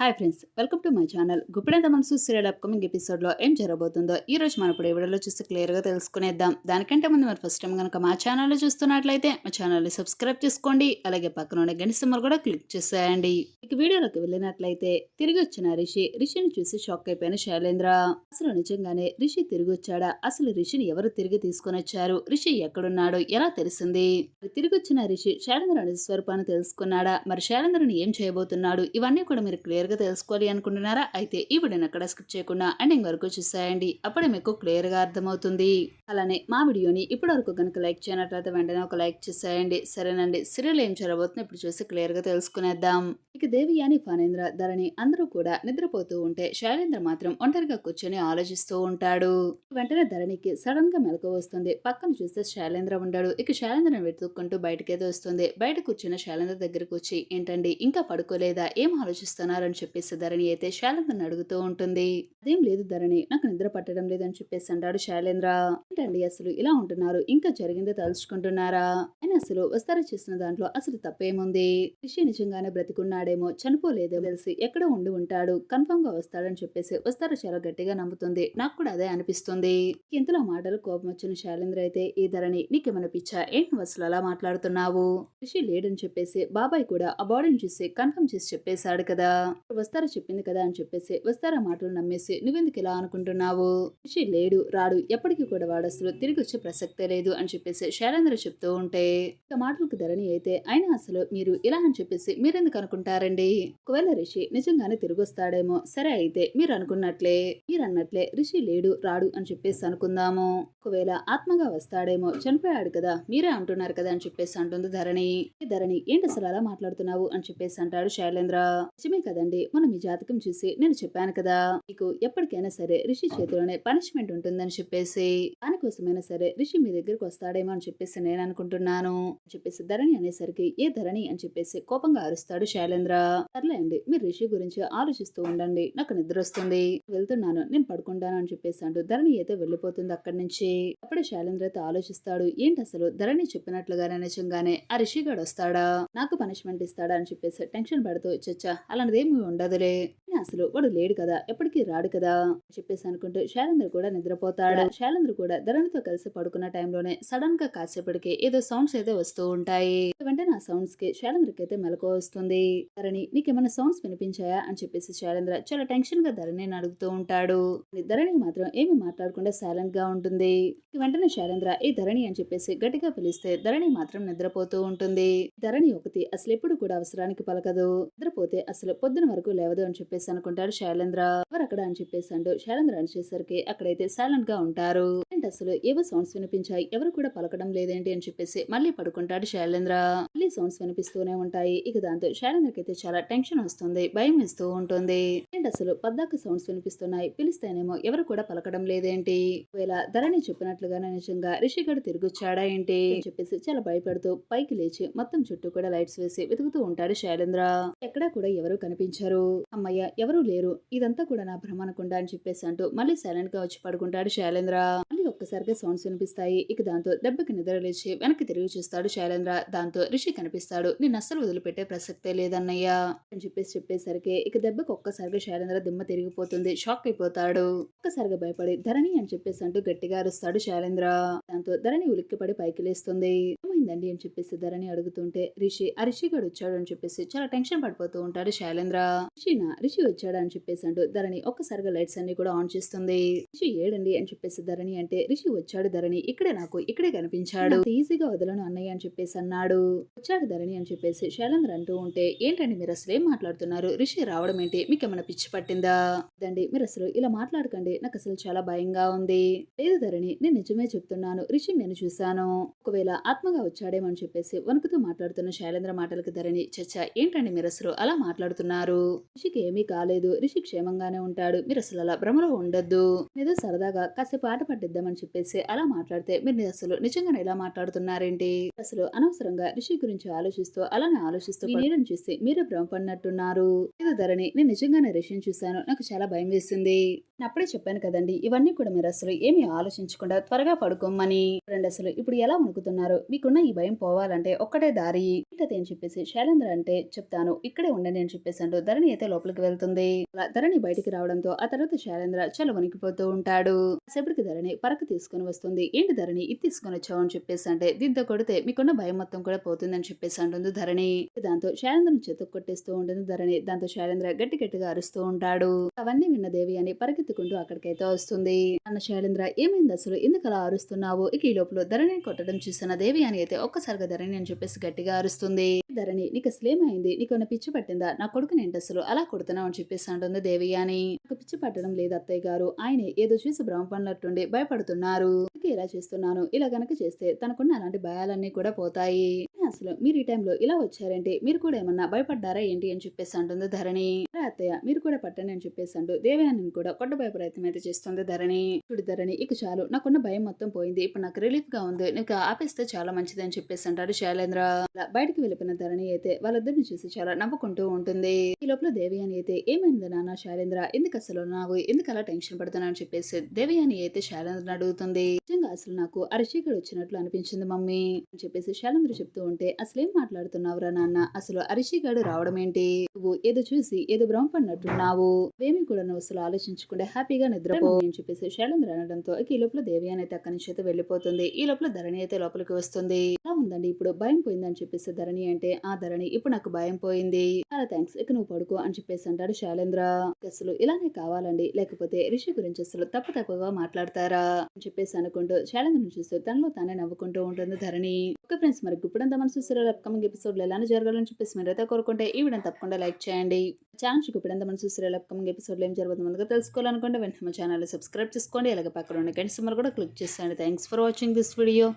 Hi friends welcome to my channel. గుప్పిడంత మనసు serial upcoming ఎపిసోడ్లో ఏం జరగబోతుందో ఈ రోజు మనం ఇప్పుడు ఈ వీడియోలో చూసి క్లియర్గా తెలుసుకునేద్దాం. దానికంటే ముందు మరి ఫస్ట్ టైం కనుక మా ఛానల్లో చూస్తున్నట్లయితే మా ఛానల్ని సబ్స్క్రైబ్ చేసుకోండి. అలాగే పక్కన ఉన్న గంట సింబల్ కూడా క్లిక్ చేసేయండి. ఇక వీడియోలోకి వెళ్ళినట్లయితే తిరిగి వచ్చిన రిషి రిషిని చూసి షాక్ అయిపోయిన శైలేంద్ర. అసలు నిజంగానే రిషి తిరిగి వచ్చాడా అసలు రిషిని ఎవరు తిరిగి తీసుకొని వచ్చారు రిషి ఎక్కడున్నాడు? ఎలా తెలిసింది? తిరిగి వచ్చిన రిషి శైలేంద్ర స్వరూపాన్ని తెలుసుకున్నాడా? మరి శైలేంద్రని ఏం చేయబోతున్నాడు? ఇవన్నీ కూడా మీరు క్లియర్గా తెలుసుకోవాలి అనుకుంటున్నారా? అయితే ఈ వీడియోని అక్కడ స్కిప్ చేయకుండా ఎండింగ్ వరకు చూసేయండి. అప్పుడే మీకు క్లియర్గా అర్థమవుతుంది. అలానే మా వీడియోని ఇప్పటి వరకు కనుక లైక్ చేయనట్లయితే వెంటనే ఒక లైక్ చేసేయండి. సరేనండి. సీరియల్ ఏం జరగబోతుందో ఇప్పుడు చూసి క్లియర్గా తెలుసుకునేద్దాం. ఇక దేవియాని ఫణేంద్ర ధరణి అందరూ కూడా నిద్రపోతూ ఉంటే శైలేంద్ర మాత్రం ఒంటరిగా కూర్చొని ఆలోచిస్తూ ఉంటాడు. వెంటనే ధరణికి సడన్గా మెలకు వస్తుంది. పక్కన చూస్తే శైలేంద్ర ఉంటాడు ఇక శైలేంద్రను వెతుక్కుంటూ బయటకేదో వస్తుంది. బయట కూర్చున్న శైలేంద్ర దగ్గరకు వచ్చి ఏంటండి ఇంకా పడుకోలేదా? ఏం ఆలోచిస్తున్నారని చెప్పేసి ధరణి అయితే శైలేంద్రని అడుగుతూ ఉంటుంది. అదేం లేదు ధరణి నాకు నిద్ర పట్టడం లేదని చెప్పేసి అంటాడు శైలేంద్ర. ఏంటండి అసలు ఇలా ఉంటున్నారు? ఇంకా జరిగిందో తలుచుకుంటున్నారా? ఆయన అసలు వస్తారా చేసిన దాంట్లో అసలు తప్పేముంది? రిషి నిజంగానే బ్రతికున్నాడేమో చనిపోలేదో తెలిసి ఎక్కడ ఉండి ఉంటాడు. కన్ఫర్మ్గా వస్తాడని చెప్పేసి వస్తారా చాలా గట్టిగా నమ్ముతుంది. నాకు కూడా అదే అనిపిస్తుంది. ఇంతలో మాటలు కోపం వచ్చిన శైలేంద్ర అయితే ఈ ధరని నీకేమైనా పిచ్చా? ఏంటి నువ్వు అసలు అలా మాట్లాడుతున్నావు? రిషి లేడని చెప్పేసి బాబాయ్ కూడా ఆ బాడీని చూసి కన్ఫర్మ్ చేసి చెప్పేశాడు కదా. వస్తారా చెప్పింది కదా అని చెప్పేసి వస్తారా మాటలు నమ్మేసి నువ్వెందుకు ఇలా అనుకుంటున్నావు? రిషి లేడు రాడు ఎప్పటికీ కూడా వాడు అసలు తిరిగి వచ్చే ప్రసక్తే లేదు అని చెప్పేసి శైలేంద్ర చెప్తూ ఉంటే ఇక మాటలకు ధరణి అయితే అయినా అసలు మీరు ఇలా అని చెప్పేసి మీరెందుకు అనుకుంటారండి ఒకవేళ రిషి నిజంగానే తిరిగి వస్తాడేమో సరే అయితే మీరు అనుకున్నట్లే మీరు అన్నట్లే రిషి లేడు రాడు అని చెప్పేసి అనుకుందాము. ఒకవేళ ఆత్మగా వస్తాడేమో చనిపోయాడు కదా మీరే అంటున్నారు కదా అని చెప్పేసి అంటుంది ధరణి. ధరణి ఏంటి అసలు అలా మాట్లాడుతున్నావు అని చెప్పేసి అంటాడు శైలేంద్ర. నిజమే కదండి మనం మీ జాతకం చూసి నేను చెప్పాను కదా మీకు ఎప్పటికైనా సరే రిషి చేతిలోనే పనిష్మెంట్ ఉంటుందని చెప్పేసి దానికోసమైనా సరే రిషి మీ దగ్గరికి వస్తాడేమో అని చెప్పేసి నేను అనుకుంటున్నాను అని చెప్పేసి ధరణి అనేసరికి ఏ ధరణి అని చెప్పేసి కోపంగా అరుస్తాడు శైలేంద్ర. సర్లే అండి మీరు రిషి గురించి ఆలోచిస్తూ ఉండండి. నాకు నిద్ర వస్తుంది. వెళ్తున్నాను. నేను పడుకుంటాను అని చెప్పేసి అంటూ ధరణి అయితే వెళ్ళిపోతుంది అక్కడి నుంచి. అప్పుడే శైలేంద్ర అయితే ఆలోచిస్తాడు. ఏంటి అసలు? ధరణి చెప్పినట్లుగానే నిజంగానే ఆ రిషిగాడు వస్తాడా? నాకు పనిష్మెంట్ ఇస్తాడా? అని చెప్పేసి టెన్షన్ పడుతూ చచ్చా అలాంటిదేమీ ఉండదులే. అసలు వాడు లేడు కదా ఎప్పటికీ రాడు కదా చెప్పేసి అనుకుంటూ శైలేంద్ర కూడా నిద్రపోతాడు. శైలేంద్ర కూడా ధరణితో కలిసి పడుకున్న టైంలోనే సడన్గా కాసేపటికి ఏదో సౌండ్స్ అయితే వస్తూ ఉంటాయి. వెంటనే ఆ సౌండ్స్కి శైలేంద్రకి అయితే మెలకు వస్తుంది. ధరణి నీకేమైనా సౌండ్స్ వినిపించాయా అని చెప్పేసి శైలేంద్ర చాలా టెన్షన్గా ధరణిని అడుగుతూ ఉంటాడు. ధరణి మాత్రం ఏమి మాట్లాడకుండా సైలెంట్గా ఉంటుంది. వెంటనే శైలేంద్ర ఈ ధరణి అని చెప్పేసి గట్టిగా పిలిస్తే ధరణి మాత్రం నిద్రపోతూ ఉంటుంది. ధరణి ఒకటి అసలు ఎప్పుడు కూడా అవసరానికి పలకదు. నిద్రపోతే అసలు పొద్దున వరకు లేవదు అని చెప్పేసి అనుకుంటాడు శైలేంద్ర ఎవరు అక్కడ అని చెప్పేసి అండు శైలేంద్ర అనేసరికి అక్కడైతే సైలెంట్గా ఉంటారు. ఏంటి అసలు ఏవో సౌండ్స్ వినిపించాయి. ఎవరు కూడా పలకడం లేదేంటి అని చెప్పేసి మళ్ళీ పడుకుంటాడు శైలేంద్ర. మళ్ళీ సౌండ్స్ వినిపిస్తూనే ఉంటాయి. ఇక దాంతో శైలేంద్రకి అయితే చాలా టెన్షన్ వస్తుంది. భయం వేస్తూ ఉంటుంది. ఏంటి అసలు? పద్దాక సౌండ్స్ వినిపిస్తున్నాయి. పిలిస్తేనేమో ఎవరు కూడా పలకడం లేదేంటి? ఒకవేళ ధరణి చెప్పినట్లుగానే నిజంగా రిషిగడు తిరిగొచ్చాడా ఏంటి? అని చెప్పేసి చాలా భయపడుతూ పైకి లేచి మొత్తం చుట్టూ కూడా లైట్స్ వేసి వెతుకుతూ ఉంటాడు శైలేంద్ర. ఎక్కడా కూడా ఎవరు కనిపించారు. అమ్మయ్య ఎవరూ లేరు. ఇదంతా కూడా నా భ్రమ అనుకుంటా అని చెప్పేసి అంటూ మళ్ళీ సైలెంట్గా వచ్చి పడుకుంటాడు శైలేంద్ర. మళ్ళీ ఒక్కసారిగా సౌండ్స్ వినిపిస్తాయి. ఇక దాంతో దెబ్బకి నిద్ర లేచి వెనక్కి తిరిగి చూస్తాడు శైలేంద్ర. దాంతో రిషి కనిపిస్తాడు. నేను అస్సలు వదిలిపెట్టే ప్రసక్తే లేదన్నయ్యా అని చెప్పేసి చెప్పేసరికి ఇక దెబ్బకి ఒక్కసారిగా శైలేంద్ర దిమ్మ తిరిగిపోతుంది. షాక్ అయిపోతాడు. ఒక్కసారిగా భయపడి ధరణి అని చెప్పేసి అంటూ గట్టిగా అరుస్తాడు శైలేంద్ర. దాంతో ధరణి ఉలిక్కిపడి పైకి లేస్తుంది. ఏమైందండి? అని చెప్పేసి ధరణి అడుగుతుంటే రిషి ఆ రిషిగాడు వచ్చాడు అని చెప్పేసి చాలా టెన్షన్ పడిపోతూ ఉంటాడు శైలేంద్ర. రిషినా రిషి వచ్చాడు? అని చెప్పేసి అంటూ ధరణి ఒక్కసారిగా లైట్స్ అన్ని కూడా ఆన్ చేస్తుంది. రిషి ఏడండి? అని చెప్పేసి ధరణి అంటే రిషి వచ్చాడు ధరణి ఇక్కడే నాకు ఇక్కడే కనిపించాడు. ఈజీగా వదలను అన్నయ్య అని చెప్పేసి అన్నాడు. వచ్చాడు ధరణి అని చెప్పేసి శైలేంద్ర అంటూ ఉంటే ఏంటండి మీరు అసలు ఏం మాట్లాడుతున్నారు? రిషి రావడం ఏంటి? మీకు ఏమైనా పిచ్చి పట్టిందా? దండి మీరు అసలు ఇలా మాట్లాడకండి. నాకు అసలు చాలా భయంగా ఉంది. లేదు ధరణి నేను నిజమే చెప్తున్నాను. రిషి నేను చూశాను. ఒకవేళ ఆత్మగా వచ్చాడేమో అని చెప్పేసి వణుకుతూ మాట్లాడుతున్న శైలేంద్ర మాటలకు ధరణి చచ్చా ఏంటండి మీరు అసలు అలా మాట్లాడుతున్నారు? రిషికి ఏమీ కాలేదు. రిషి క్షేమంగానే ఉంటాడు. మీరు అసలు అలా భ్రమలో ఉండొద్దు. ఏదో సరదాగా కాసేపు ఆట పట్టిద్దాం చేద్దామని చెప్పేసి అలా మాట్లాడితే మీరు అసలు నిజంగానే ఇలా మాట్లాడుతున్నారేంటి? అసలు అనవసరంగా రిషి గురించి ఆలోచిస్తూ అలానే ఆలోచిస్తూ ఈ నీడని చూసి మీరే భ్రమపడినట్టున్నారు. ఏదో ధరని నేను నిజంగానే రిషిని చూశాను. నాకు చాలా భయం వేసింది. నేను అప్పుడే చెప్పాను కదండి ఇవన్నీ కూడా మీరు అసలు ఏమీ ఆలోచించకుండా త్వరగా పడుకోమని. ఫ్రెండ్ అసలు ఇప్పుడు ఎలా వణుకుతున్నారు? మీకున్న ఈ భయం పోవాలంటే ఒక్కటే దారి. ఏంటది అని చెప్పేసి శైలేంద్ర అంటే చెప్తాను. ఇక్కడే ఉండండి అని చెప్పేసి అంటూ ధరణి అయితే లోపలికి వెళ్తుంది. అలా ధరణి బయటికి రావడంతో ఆ తర్వాత శైలేంద్ర చాలా వణికిపోతూ ఉంటాడు. సేపటికి ధరణి పరకు తీసుకుని వస్తుంది. ఏంటి ధరణి? ఇది తీసుకొని వచ్చావు అని చెప్పేసి అంటే దీంతో కొడితే మీకున్న భయం మొత్తం కూడా పోతుందని చెప్పేసి అంటుంది ధరణి. దాంతో శైలేంద్రను చేత కొట్టేస్తూ ఉంటుంది ధరణి. దాంతో శైలేంద్ర గట్టి గట్టిగా అరుస్తూ ఉంటాడు. అవన్నీ విన్న దేవి అని పరిగెత్తుకుంటూ అక్కడికైతే వస్తుంది. అన్న శైలేంద్ర ఏమైంది అసలు? ఎందుకు అలా అరుస్తున్నావు? ఇక ఈ లోపల ధరణి కొట్టడం చూసిన దేవి అని అయితే ఒక్కసారిగా ధరణి అని చెప్పేసి గట్టిగా అరుస్తుంది. ధరణి నీకు అసలేమైంది నీకు ఏమైనా పిచ్చి పట్టిందా? నా కొడుకు నేను అసలు అలా కొడుతున్నావు అని చెప్పేసి అంటుంది దేవి అని నాకు పిచ్చి పట్టడం లేదు అత్తయ్య గారు. ఆయన ఏదో చూసి భ్రమపడినట్టుండి భయపడుతున్నారు. ఇలా చేస్తున్నాను. ఇలా గనక చేస్తే తనకున్న అలాంటి భయాలన్నీ కూడా పోతాయి. అసలు మీరు ఈ టైంలో ఇలా వచ్చారంటే మీరు కూడా ఏమన్నా భయపడ్డారా ఏంటి అని చెప్పేసి అంటుంది ధరణి. అత్తయ్య మీరు కూడా పట్టండి అని చెప్పేసి అంటూ దేవయాని కూడా కొట్టబోయే ప్రయత్నం అయితే చేస్తుంది ధరణి. చూడు ధరణి ఇక చాలు. నాకున్న భయం మొత్తం పోయింది. ఇప్పుడు నాకు రిలీఫ్గా ఉంది. నీకు ఆపేస్తే చాలా మంచిది అని చెప్పేసి అంటాడు శైలేంద్ర. అలా బయటికి వెళ్ళిపోయిన ధరణి అయితే వాళ్ళిద్దరిని చూసి చాలా నవ్వుకుంటూ ఉంటుంది. ఈ లోపల దేవయాని అయితే ఏమైంది నాన్న శైలేంద్ర? ఎందుకు అసలు నాకు ఎందుకు అలా టెన్షన్ పడుతున్నా అని చెప్పేసి దేవయాని అయితే శైలేంద్ర అడుగుతుంది. నిజంగా అసలు నాకు అరిచీకడు వచ్చినట్లు అనిపించింది మమ్మీ అని చెప్పేసి శైలేంద్ర చెప్తూ ఉంటే అసలు ఏం మాట్లాడుతున్నావురా నాన్న? అసలు అరిషిగాడు రావడం ఏంటి నువ్వు ఏదో చూసి ఏదో భ్రమపడినట్టున్నావు. ఏమీ కూడా నువ్వు అసలు ఆలోచించకుండా హ్యాపీగా నిద్రపో అని చెప్పేసి శైలేంద్ర అనడంతో ఈ లోపల దేవయాని అయితే అక్కడి నుంచి అయితే వెళ్ళిపోతుంది. ఈ లోపల ధరణి అయితే లోపలికి వస్తుంది. ఉందండి. ఇప్పుడు భయం పోయిందని చెప్పేసి ధరణి అంటే ఆ ధరణి ఇప్పుడు నాకు భయం పోయింది. చాలా థ్యాంక్స్ ఇక నువ్వు పడుకో అని చెప్పేసి అంటాడు శైలేంద్ర. అసలు ఇలానే కావాలండి. లేకపోతే రిషి గురించి అసలు తప్పు తప్పుగా మాట్లాడతారా అని చెప్పేసి అనుకుంటూ శైలేంద్రను చూస్తూ తనలో తానే నవ్వుకుంటూ ఉంటుంది ధరణి. ఓకే ఫ్రెండ్స్ మరి ఇప్పుడంతా మనసు సీరియల్ అప్కమింగ్ ఎపిసోడ్లో ఎలానే జరగాలని చెప్పేసి మీరైతే కోరుకుంటే ఈ వీడియో తప్పకుండా లైక్ చేయండి. ఛానల్ ఇప్పుడంతా మనం సీరియల్ అప్కమింగ్ ఎపిసోడ్లో ఏం జరుగుతుందో ముందుగా తెలుసుకోవాలనుకుంటే వెంటనే మా ఛానల్ సబ్స్క్రైబ్ చేసుకోండి అలాగే పక్కన ఉన్న గంట కూడా క్లిక్ చేసేయండి. Thanks for watching this video.